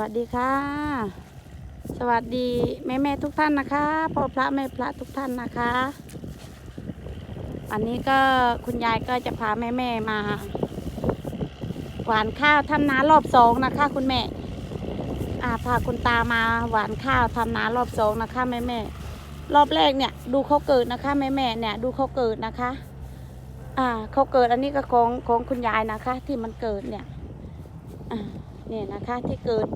วัสดีค่ะ สวัสดีแม่แม่ทุกท่านนะคะพ่อพระแม่พระทุกท่านนะคะวันนี้ก็คุณยายก็จะพาแม่แม่มาหวานข้าวทำนารอบสองนะคะ คุณแม่อ่าพาคุณตามาหวานข้าวทำนารอบสองนะคะแม่แม่รอบแรกเนี่ย ดูเขาเกิดนะคะแม่แม่เนี่ย ดูเขาเกิดนะคะ อ่าเขาเกิดอันนี้ก็ของของคุณยายนะคะ ที่มันเกิดเนี่ยอ่า เนี่ยนะคะที่เกิด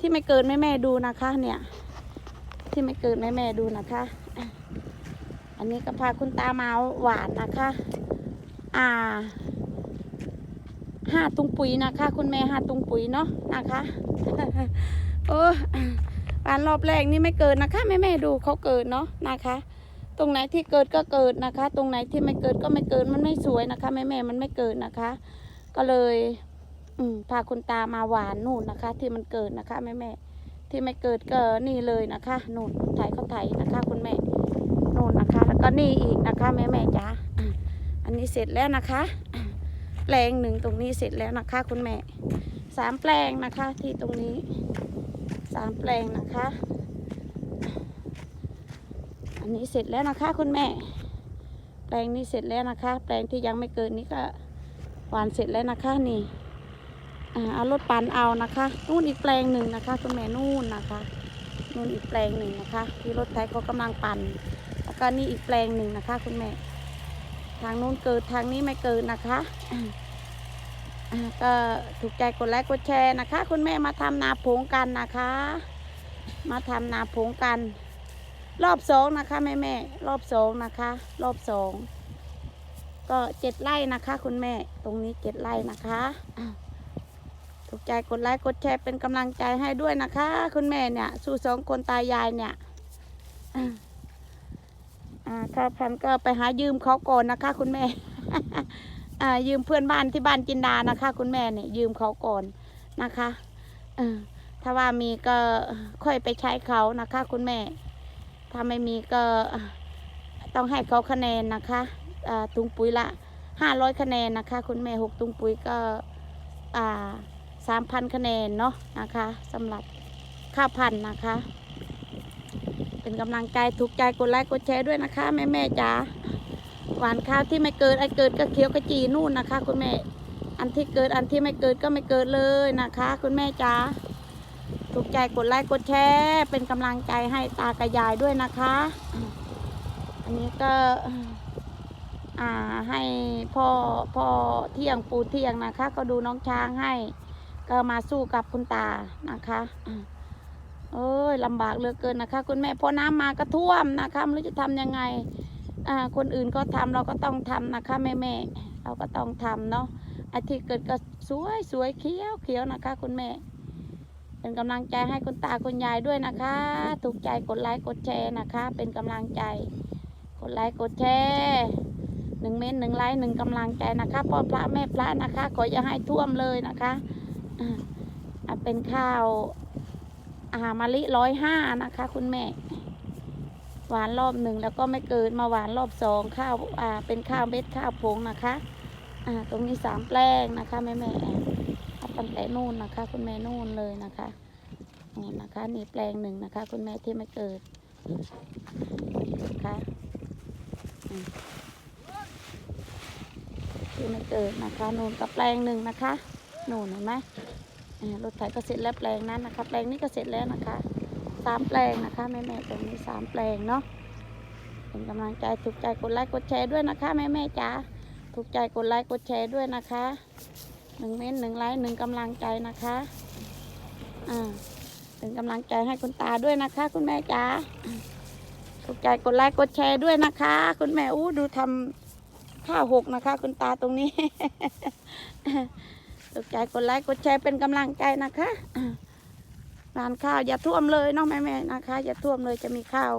ที่ไม่เกิดแม่แม่ดูนะคะ เนี่ย ที่ไม่เกิดแม่แม่ดูนะคะ อันนี้ก็พาคุณตามาหวานนะคะ อ่าห้าตุงปุ๋ยนะคะ คุณแม่ห้าตุงปุ๋ยเนาะนะคะโอ้หวานรอบแรกนี่ไม่เกิดนะคะแม่แม่ดูเขาเกิดเนาะนะคะตรงไหนที่เกิดก็เกิดนะคะ ตรงไหนที่ไม่เกิดก็ไม่เกิดมันไม่สวยนะคะแม่แม่มันไม่เกิดนะคะ ก็เลย อืมพาคุณตามาหวานนู่นนะคะ ที่มันเกิดนะคะแม่แม่ที่ไม่เกิดก็นี่เลยนะคะนู่นไถเขาไถนะคะ คุณแม่นู่นนะคะ แล้วก็นี่อีกนะคะ แม่แม่จ๋าอันนี้เสร็จแล้วนะคะแปลงหนึ่งตรงนี้เสร็จแล้วนะคะ คุณแม่สามแปลงนะคะ ที่ตรงนี้สามแปลงนะคะ อันนี้เสร็จแล้วนะคะ คุณแม่ แปลงนี้เสร็จแล้วนะคะ แปลงที่ยังไม่เกิดนี้ก็หวานเสร็จแล้วนะคะนี่ เอารถปั่นเอานะคะ นู่นอีกแปลงหนึ่งนะคะคุณแม่นู่นนะคะ นู่นอีกแปลงหนึ่งนะคะ ที่รถไถเขากำลังปั่นแล้วก็นี่อีกแปลงหนึ่งนะคะ คุณแม่ ทางนู้นเกิดทางนี้ไม่เกิดนะคะก็ถูกใจกดไลค์กดแชร์นะคะ คุณแม่มาทำนาผงกันนะคะ มาทำนาผงกัน รอบสองนะคะแม่แม่รอบสองนะคะ รอบสองก็เจ็ดไร่นะคะ คุณแม่ตรงนี้เจ็ดไร่นะคะ ถูกใจกดไลค์กดแชร์เป็นกำลังใจให้ด้วยนะคะ คุณแม่เนี่ย สู้สองคนตายายเนี่ยอะอ่าข้าวพันก็ไปหายืมเขาก่อนนะคะ คุณแม่อ่ายืมเพื่อนบ้านที่บ้านจินดานะคะ คุณแม่เนี่ย ยืมเขาก่อนนะคะถ้าว่ามีก็ค่อยไปใช้เขานะคะ คุณแม่ ถ้าไม่มีก็ต้องให้เขาคะแนนนะคะถุงปุ๋ยละห้าร้อยคะแนนนะคะ คุณแม่หกถุงปุ๋ยก็อ่า สามพันคะแนนเนาะนะคะสำหรับข้าพันนะคะ เป็นกำลังใจถูกใจกดไลค์กดแชร์ด้วยนะคะ แม่แม่จ๋าหวานข้าวที่ไม่เกิดไอ้เกิดก็เขียวกระจีนู่นนะคะ คุณแม่ อันที่เกิดอันที่ไม่เกิดก็ไม่เกิดเลยนะคะ คุณแม่จ๋าถูกใจกดไลค์กดแชร์เป็นกำลังใจให้ตากระยายด้วยนะคะ อันนี้ก็อ่าให้พ่อพ่อเที่ยงปูเที่ยงนะคะ ก็ดูน้องช้างให้ ก็มาสู้กับคุณตานะคะอ่าเอ้ยลำบากเหลือเกินนะคะ คุณแม่พอน้ำมาก็ท่วมนะคะไม่รู้จะทำยังไงคนอื่นก็ทำเราก็ต้องทำนะคะแม่แม่เราก็ต้องทำเนาะไอาที่เกิดก็สวยสวยเขียวเขียวนะคะ คุณแม่ เป็นกำลังใจให้คุณตาคุณยายด้วยนะคะ ถูกใจกดไลค์กดแชร์นะคะ เป็นกำลังใจ กดไลค์กดแชร์หนึ่งเม้นต์หนึ่งไลค์หนึ่งกำลังใจนะคะพ่อพระแม่พระนะคะ ขออย่าให้ท่วมเลยนะคะ เป็นข้าวอาหารมะลิร้อยห้านะคะ คุณแม่ หวานรอบหนึ่งแล้วก็ไม่เกินมาหวานรอบสองข้าวอ่าเป็นข้าวเม็ดข้าวผงนะคะอ่าตรงนี้สามแปลงนะคะแม่แม่ๆเอาตั้งแต่นู่นนะคะ คุณแม่นู่นเลยนะคะนู่นะคะนี่แปลงหนึ่งนะคะ คุณแม่ที่ไม่เกิดนะคะอืมที่ไม่เกิดนะคะนู่นกับแปลงหนึ่งนะคะ นูนเห็นไหมรถไถก็เสร็จแล้วแปลงนั้นนะคะ แปลงนี้ก็เสร็จแล้วนะคะสามแปลงนะคะแม่แม่ตรงนี้สามแปลงเนาะเป็นกำลังใจถูกใจกดไลค์กดแชร์ด้วยนะคะแม่แม่จ๋าถูกใจกดไลค์กดแชร์ด้วยนะคะหนึ่งเม้นต์หนึ่งไลค์หนึ่งกำลังใจนะคะอ่าเป็นกำลังใจให้คุณตาด้วยนะคะ คุณแม่จ๋าถูกใจกดไลค์กดแชร์ด้วยนะคะ คุณแม่อู้ดูทำข้าวหกนะคะ คุณตาตรงนี้ ใจกดไลค์กดแชร์เป็นกำลังใจนะคะร้านข้าวอย่าท่วมเลยน้องแม่ๆนะคะ อย่าท่วมเลยจะมีข้าว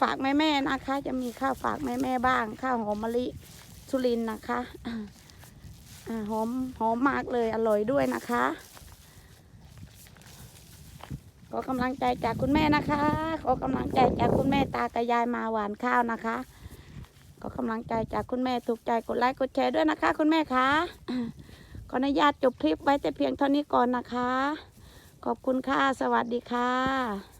ฝากแม่ๆนะคะ จะมีข้าวฝากแม่ๆบ้าง ข้าวหอมมะลิสุรินนะคะอหอมหอมมากเลยอร่อยด้วยนะคะขอกำลังใจจากคุณแม่นะคะ ขอกำลังใจจากคุณแม่ตากับยายมาหวานข้าวนะคะ ขอกำลังใจจากคุณแม่ถูกใจกดไลค์กดแชร์ด้วยนะคะ คุณแม่คะอ่าข ออนุญาตจบคลิปไว้แต่เพียงเท่านี้ก่อนนะคะ ขอบคุณค่ะ สวัสดีค่ะ